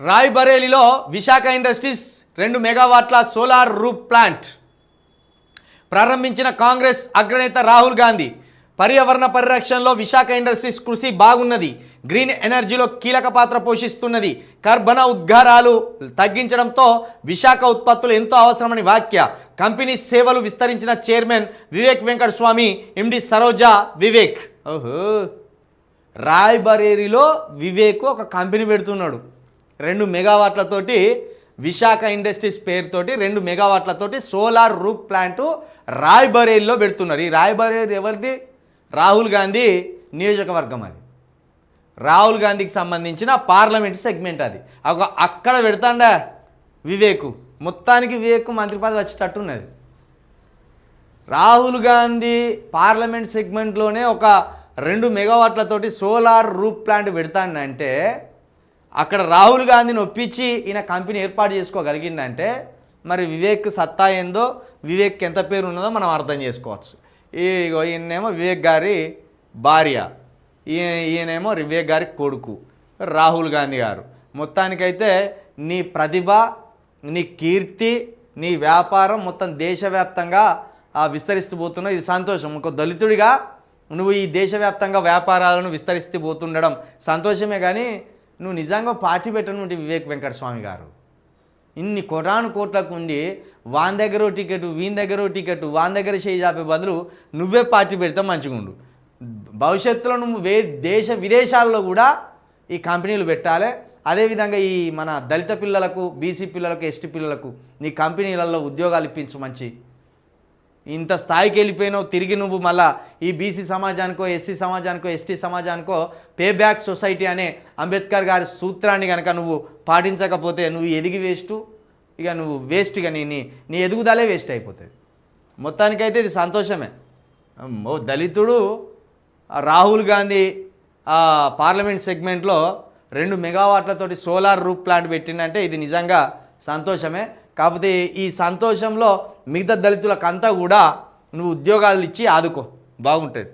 రాయ్బరేలీలో Visakha industries రెండు మెగావాట్ల solar రూప్ plant ప్రారంభించిన కాంగ్రెస్ అగ్రనేత రాహుల్ గాంధీ. పర్యావరణ పరిరక్షణలో విశాఖ ఇండస్ట్రీస్ కృషి బాగున్నది. గ్రీన్ ఎనర్జీలో కీలక పాత్ర పోషిస్తున్నది. కర్బన ఉద్గారాలు తగ్గించడంతో విశాఖ ఉత్పత్తులు ఎంతో అవసరమని వాక్య కంపెనీ సేవలు విస్తరించిన చైర్మన్ వివేక్ వెంకట స్వామి ఎండి సరోజా వివేక్. ఓహో. రాయ్బరేరీలో వివేక్ ఒక కంపెనీ పెడుతున్నాడు. రెండు మెగావాట్లతోటి విశాఖ ఇండస్ట్రీస్ పేరుతోటి రెండు మెగావాట్లతోటి సోలార్ రూప్ ప్లాంట్ రాయ్బరేలిలో పెడుతున్నారు. ఈ రాయ్బరేలీ ఎవరిది? రాహుల్ గాంధీ నియోజకవర్గం అది. రాహుల్ గాంధీకి సంబంధించిన పార్లమెంట్ సెగ్మెంట్ అది. ఒక అక్కడ పెడతాండా వివేకు. మొత్తానికి వివేక్ మంత్రి పదవి వచ్చేటట్టున్నది. రాహుల్ గాంధీ పార్లమెంట్ సెగ్మెంట్లోనే ఒక రెండు మెగావాట్లతోటి సోలార్ రూప్ ప్లాంట్ పెడతానంటే అక్కడ రాహుల్ గాంధీని ఒప్పించి ఈయన కంపెనీ ఏర్పాటు చేసుకోగలిగిందంటే మరి వివేక్ సత్తా ఏందో వివేక్ ఎంత పేరు ఉన్నదో మనం అర్థం చేసుకోవచ్చు. ఈ ఇగో ఈయనేమో వివేక్ గారి భార్య ఈయన ఈయనేమో వివేక్ గారి కొడుకు రాహుల్ గాంధీ గారు. మొత్తానికైతే నీ ప్రతిభ నీ కీర్తి నీ వ్యాపారం మొత్తం దేశవ్యాప్తంగా విస్తరిస్తూ పోతున్నావు ఇది సంతోషం. ఒక దళితుడిగా నువ్వు ఈ దేశవ్యాప్తంగా వ్యాపారాలను విస్తరిస్తూ పోతుండడం సంతోషమే కానీ నువ్వు నిజంగా పార్టీ పెట్టనుంటే వివేక్ వెంకటస్వామి గారు. ఇన్ని కొరాను కోట్లకు ఉండి వాన్ దగ్గర టికెట్ వీని దగ్గర టికెట్ వాన్ దగ్గర చేయి చాపే బదులు నువ్వే పార్టీ పెడితే మంచిగా ఉండు భవిష్యత్తులో నువ్వు వే దేశ విదేశాల్లో కూడా ఈ కంపెనీలు పెట్టాలి. అదేవిధంగా ఈ మన దళిత పిల్లలకు బీసీ పిల్లలకు ఎస్టీ పిల్లలకు నీ కంపెనీలలో ఉద్యోగాలు ఇప్పించు మంచి ఇంత స్థాయికి వెళ్ళిపోయినావు తిరిగి నువ్వు మళ్ళా ఈ బీసీ సమాజానికో ఎస్సీ సమాజానికో ఎస్టీ సమాజానికో పే బ్యాక్ సొసైటీ అనే అంబేద్కర్ గారి సూత్రాన్ని కనుక నువ్వు పాటించకపోతే నువ్వు ఎదిగి వేస్ట్. ఇక నువ్వు వేస్ట్ ఇక నీ నీ ఎదుగుదలే వేస్ట్ అయిపోతుంది. మొత్తానికైతే ఇది సంతోషమే. ఓ దళితుడు రాహుల్ గాంధీ పార్లమెంట్ సెగ్మెంట్లో రెండు మెగావాట్లతోటి సోలార్ రూప్ ప్లాంట్ పెట్టిందంటే ఇది నిజంగా సంతోషమే. కాకపోతే ఈ సంతోషంలో మిగతా దళితులకంతా కూడా నువ్వు ఉద్యోగాలు ఇచ్చి ఆదుకో. బాగుంటుంది.